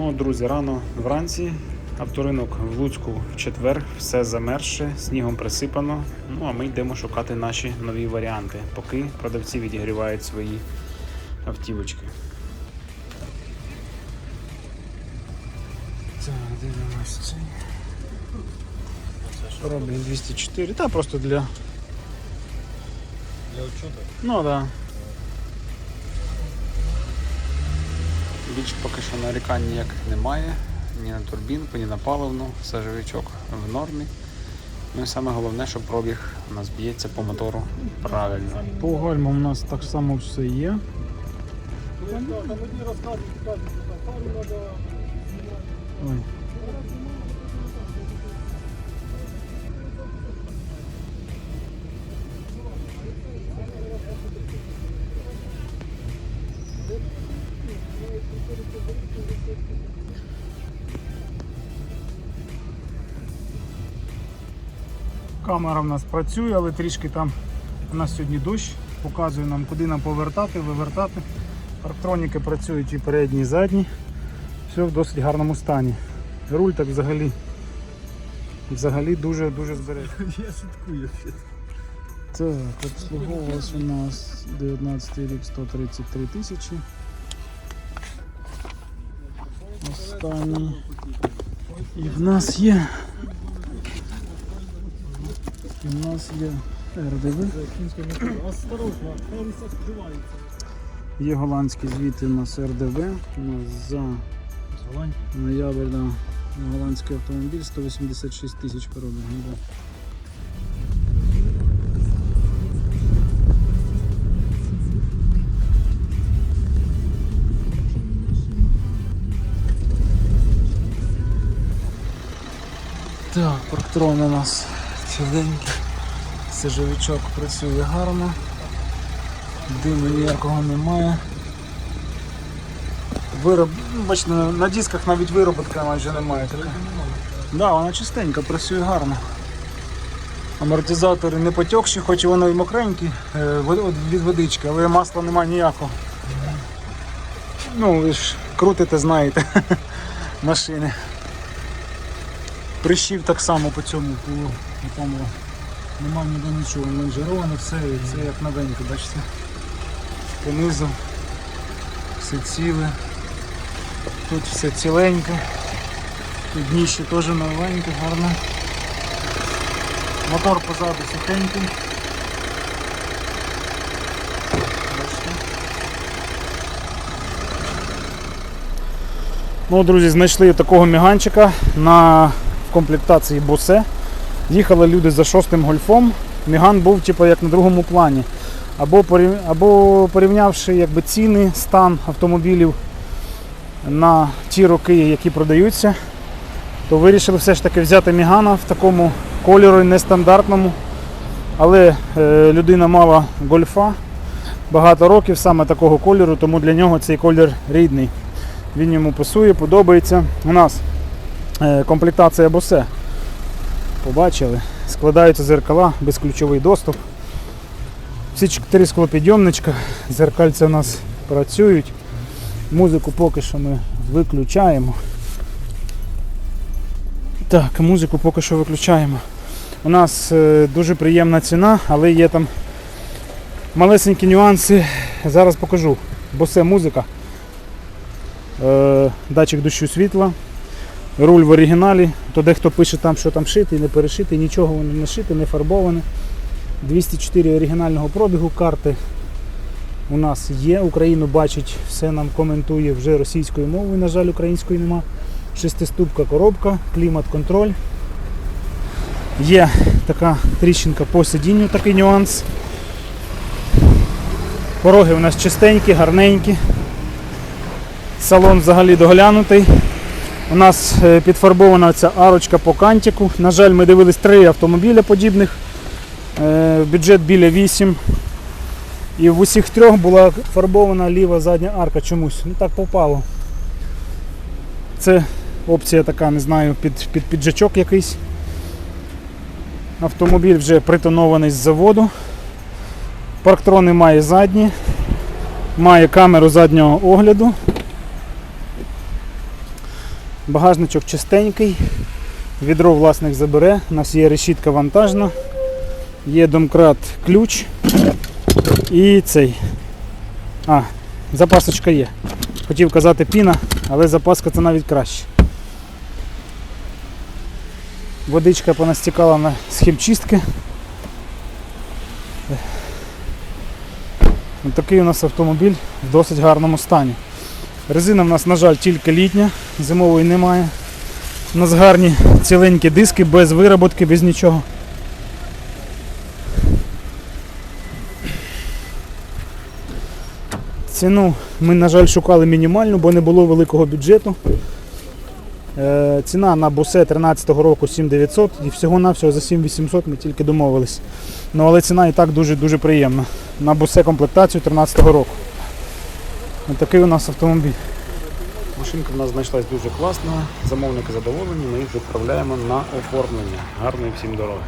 Ну, друзі, рано вранці. Авторинок в Луцьку в четвер, все замерзше, снігом присипано. Ну а ми йдемо шукати наші нові варіанти, поки продавці відігрівають свої автівочки. Так, дивимось цей. Роблін 204. Та просто для. Для учета? Ну так. Да. Більш поки що нарікань ніяких немає. Ні на турбінку, ні на паливну. Все живичок в нормі. Ну і саме головне, що пробіг у нас б'ється по мотору правильно. По гальмам у нас так само все є. Там Камера в нас працює, але трішки там у нас сьогодні дощ, показує нам, куди нам повертати, вивертати. Парктроніки працюють і передні, і задні. Все в досить гарному стані. Руль так взагалі взагалі дуже-дуже збережений. Я шуткую. Так, обслуговувалось у нас 19 рік 133 тисячі. Останній. І в нас є. І в нас є РДВ. Є голландські звіти у нас РДВ. У нас за ноябрь, да, голландський автомобіль 186 тисяч пробігу. Так, парктрон у нас ціленький. Сижовичок працює гарно. Диму ніякого немає. Вироб... Бачите, на- дисках навіть вироботка майже немає. Так, да, вона чистенька, працює гарно. Амортизатори не потекші, хоч воно і мокренькі е, від водички, але масла немає ніякого. Ну, ви ж крутите, знаєте, машини. Прищів так само по цьому, по тому. Нема ніде нічого, менжероване, все, і це як новеньке, бачите. Понизу все ціле. Тут все ціленьке. Тут дніще теж новеньке, гарне. Мотор позаду сухенький. Ну, друзі, знайшли такого міганчика на в комплектації Босе. Їхали люди за шостим гольфом. Міган був типу, як на другому плані. Або, або порівнявши якби, ціни, стан автомобілів на ті роки, які продаються, то вирішили все ж таки взяти Мігана в такому кольорі нестандартному. Але е, людина мала гольфа багато років саме такого кольору, тому для нього цей колір рідний. Він йому пасує, подобається. У нас комплектація Bose. Побачили. Складаються зеркала, безключовий доступ. Всі чотири склопідйомничка, зеркальця у нас працюють. Музику поки що ми виключаємо. Так, музику поки що виключаємо. У нас е, дуже приємна ціна, але є там малесенькі нюанси. Зараз покажу. Бо це музика. Е, датчик дощу світла. Руль в оригіналі, то дехто пише там, що там шитий, не перешитий, нічого воно не шите, не фарбоване. 204 оригінального пробігу карти у нас є. Україну бачить, все нам коментує вже російською мовою, на жаль, української нема. Шестиступка коробка, клімат-контроль. Є така тріщинка по сидінню, такий нюанс. Пороги у нас чистенькі, гарненькі. Салон взагалі доглянутий. У нас е, підфарбована ця арочка по кантику. На жаль, ми дивились три автомобіля подібних. Е, Бюджет біля 8. І в усіх трьох була фарбована ліва задня арка чомусь. Ну так попало. Це опція така, не знаю, під, під піджачок якийсь. Автомобіль вже притонований з заводу. Парктрони має задні, має камеру заднього огляду. Багажничок чистенький. Відро власник забере. У нас є решітка вантажна, є домкрат ключ і цей. А, запасочка є. Хотів казати піна, але запаска це навіть краще. Водичка понастікала на схімчистки. Такий у нас автомобіль в досить гарному стані. Резина в нас, на жаль, тільки літня, зимової немає. У нас гарні ціленькі диски, без вироботки, без нічого. Ціну ми, на жаль, шукали мінімальну, бо не було великого бюджету. Е, ціна на бусе 13-го року 7900 і всього-навсього за 7800 ми тільки домовились. Ну, але ціна і так дуже-дуже приємна. На бусе комплектацію 13-го року. Ось такий у нас автомобіль. Машинка в нас знайшлась дуже класна. Замовники задоволені, ми їх відправляємо на оформлення. Гарної всім дороги.